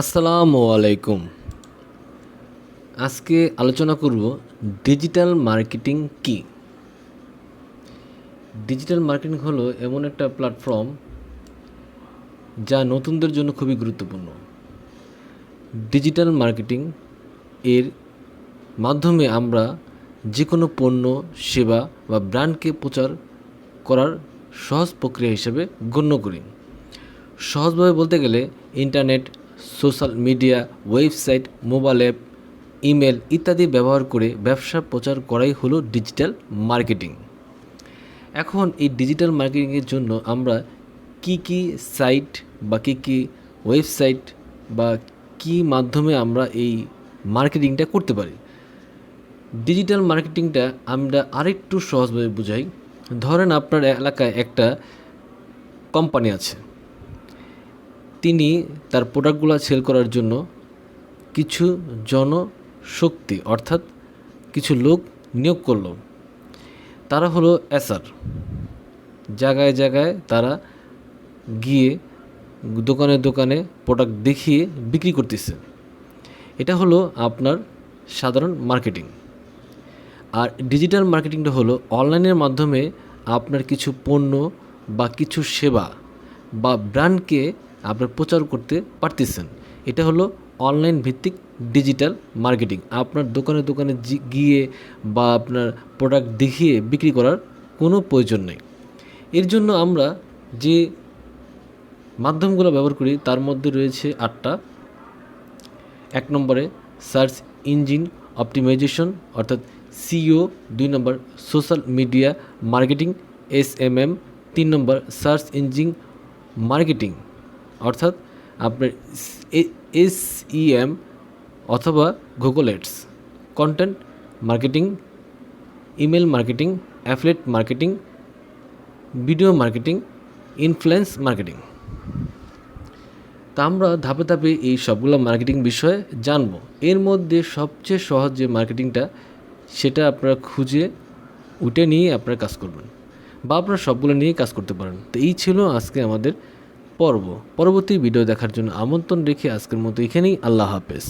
আসসালামু আলাইকুম। আজকে আলোচনা করব ডিজিটাল মার্কেটিং কি? ডিজিটাল মার্কেটিং হলো এমন একটা প্ল্যাটফর্ম যা নতুনদের জন্য খুবই গুরুত্বপূর্ণ। ডিজিটাল মার্কেটিং এর মাধ্যমে আমরা যে কোনো পণ্য, সেবা বা ব্র্যান্ডকে প্রচার করার সহজ প্রক্রিয়া হিসেবে গণ্য করি। সহজভাবে বলতে গেলে internet social media, website, mobile app, email ইত্যাদি ব্যবহার করে ব্যবসা প্রচার করাই হলো ডিজিটাল মার্কেটিং। এখন এই ডিজিটাল মার্কেটিংয়ের জন্য আমরা কি কি সাইট বা কী কী ওয়েবসাইট বা কী মাধ্যমে আমরা এই মার্কেটিংটা করতে পারি? ডিজিটাল মার্কেটিংটা আমরা আরেকটু সহজভাবে বুঝাই। ধরেন আপনার এলাকায় একটা কোম্পানি আছে। তিনি তার প্রোডাক্টগুলো সেল করার জন্য কিছু জনশক্তি, অর্থাৎ কিছু লোক নিয়োগ করল। তারা হলো এসআর। জায়গায় জায়গায় তারা গিয়ে দোকানে দোকানে প্রোডাক্ট দেখিয়ে বিক্রি করতেছে। এটা হলো আপনার সাধারণ মার্কেটিং আর ডিজিটাল মার্কেটিংটা হলো অনলাইনের মাধ্যমে আপনার কিছু পণ্য বা কিছু সেবা বা ব্র্যান্ডকে আপনার প্রচার করতে পারতেছেন। এটা হলো অনলাইন ভিত্তিক ডিজিটাল মার্কেটিং আপনার দোকানে দোকানে গিয়ে বা আপনার প্রোডাক্ট দেখিয়ে বিক্রি করার কোনো প্রয়োজন নেই। এর জন্য আমরা যে মাধ্যমগুলো ব্যবহার করি, তার মধ্যে রয়েছে আটটা। এক নম্বরে সার্চ ইঞ্জিন অপটিমাইজেশন অর্থাৎ সিও দুই নম্বর social media marketing S M M তিন নম্বর সার্চ ইঞ্জিন মার্কেটিং অর্থাৎ আপনার এস ই এম অথবা Google ads content marketing, email marketing affiliate marketing, video marketing, influence marketing. তা আমরা ধাপে ধাপে এই সবগুলো মার্কেটিং বিষয়ে জানব। এর মধ্যে সবচেয়ে সহজ যে মার্কেটিংটা, সেটা আপনারা খুঁজে উঠে নিয়ে আপনারা কাজ করবেন বা আপনারা সবগুলো নিয়ে কাজ করতে পারেন। তো এই ছিল আজকে আমাদের পর্ব। পরবর্তী ভিডিও দেখার জন্য আমন্ত্রণ রেখে আজকের মতো এখানেই। আল্লাহ হাফেজ।